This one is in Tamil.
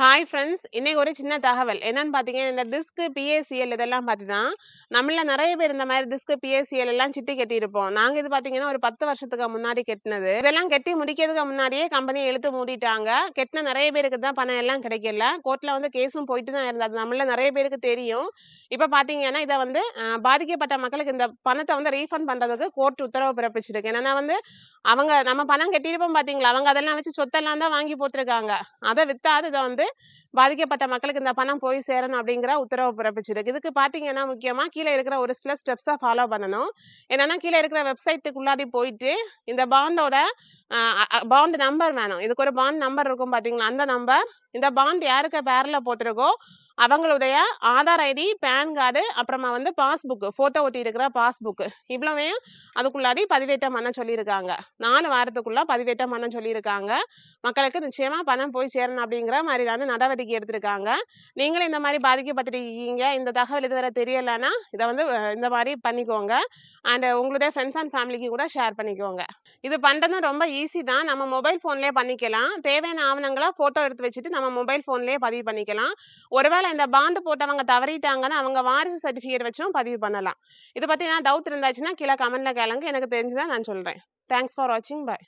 ஹாய் ஃப்ரெண்ட்ஸ் இன்னைக்கு ஒரு சின்ன தகவல். என்னன்னு பார்த்தீங்கன்னா இந்த டிஸ்க் பிஎஸ்சிஎல் இதெல்லாம் பார்த்தீங்கன்னா நம்மள நிறைய பேர் இந்த மாதிரி டிஸ்க் பிஎஸ்சிஎல் எல்லாம் சிட்டி கட்டியிருப்போம். நாங்கள் இது பார்த்தீங்கன்னா ஒரு பத்து வருஷத்துக்கு முன்னாடி கட்டினது. இதெல்லாம் கட்டி முடிக்கிறதுக்கு முன்னாடியே கம்பெனியை எழுத்து மூடிட்டாங்க. கெட்டின நிறைய பேருக்கு தான் பணம் எல்லாம் கிடைக்கல. கோர்ட்டில் வந்து கேஸும் போயிட்டு தான் இருந்தது நம்மள நிறைய பேருக்கு தெரியும். இப்போ பார்த்தீங்கன்னா இதை வந்து பாதிக்கப்பட்ட மக்களுக்கு இந்த பணத்தை வந்து ரீஃபண்ட் பண்ணுறதுக்கு கோர்ட் உத்தரவு பிறப்பிச்சிருக்கு. என்னன்னா வந்து அவங்க நம்ம பணம் கட்டியிருப்போம் பார்த்தீங்களா அவங்க அதெல்லாம் வச்சு சொத்தெல்லாம் தான் வாங்கி போட்டிருக்காங்க. அதை வித்தாது இதை வந்து பாதிக்கப்பட்ட மக்களுக்கு இந்த பணம் போய் சேரணும் அப்படிங்கிற உத்தரவு பிறப்பிச்சிருக்கு. இதுக்கு பாத்தீங்கன்னா முக்கியமா கீழே இருக்கிற ஒரு சில ஸ்டெப்ஸை ஃபாலோ பண்ணணும். என்னன்னா கீழே இருக்கிற வெப்சைட்டுக்குள்ளாடி போயிட்டு இந்த பாண்டோட பாண்ட் நம்பர் வேணும். இதுக்கு ஒரு பாண்ட் நம்பர் இருக்கும் பாத்தீங்களா? அந்த நம்பர் இந்த பாண்ட் யாருக்கு பேர்ல போட்டிருக்கோ அவங்களுடைய ஆதார் ஐடி பேன் கார்டு அப்புறமா வந்து பாஸ்புக்கு போட்டோ ஒட்டி இருக்கிற பாஸ்புக். இவ்வளவையும் அதுக்குள்ளாடி பதிவேற்றம் பண்ண சொல்லியிருக்காங்க. நாலு வாரத்துக்குள்ள பதிவேற்றம் பண்ண சொல்லியிருக்காங்க. மக்களுக்கு நிச்சயமா பணம் போய் சேரணும் அப்படிங்கிற மாதிரி வந்து நடவடிக்கை எடுத்திருக்காங்க. நீங்களும் இந்த மாதிரி பாதிக்கப்பட்டிருக்கீங்க. இந்த தகவல் இதுவரை தெரியலைன்னா இதை வந்து இந்த மாதிரி பண்ணிக்கோங்க. அண்ட் உங்களுடைய ஃப்ரெண்ட்ஸ் அண்ட் ஃபேமிலிக்கு கூட ஷேர் பண்ணிக்கோங்க. இது பண்றது ரொம்ப ஈஸி தான். நம்ம மொபைல் ஃபோன்லயே பண்ணிக்கலாம். தேவையான ஆவணங்களை போட்டோ எடுத்து வச்சுட்டு நம்ம மொபைல் ஃபோன்லயே பதிவு பண்ணிக்கலாம். ஒருவேளை இந்த பாண்டு போட்டவங்க தவறிட்டாங்கன்னா அவங்க வாரிசு சர்டிஃபிகேட் வச்சும் பதிவு பண்ணலாம். இதை பத்தி நான் டவுட் இருந்தாச்சுன்னா கீழே கமெண்ட்ல கேளுங்க. எனக்கு தெரிஞ்சுதான் நான் சொல்றேன். தேங்க்ஸ் ஃபார் வாட்சிங் பாய்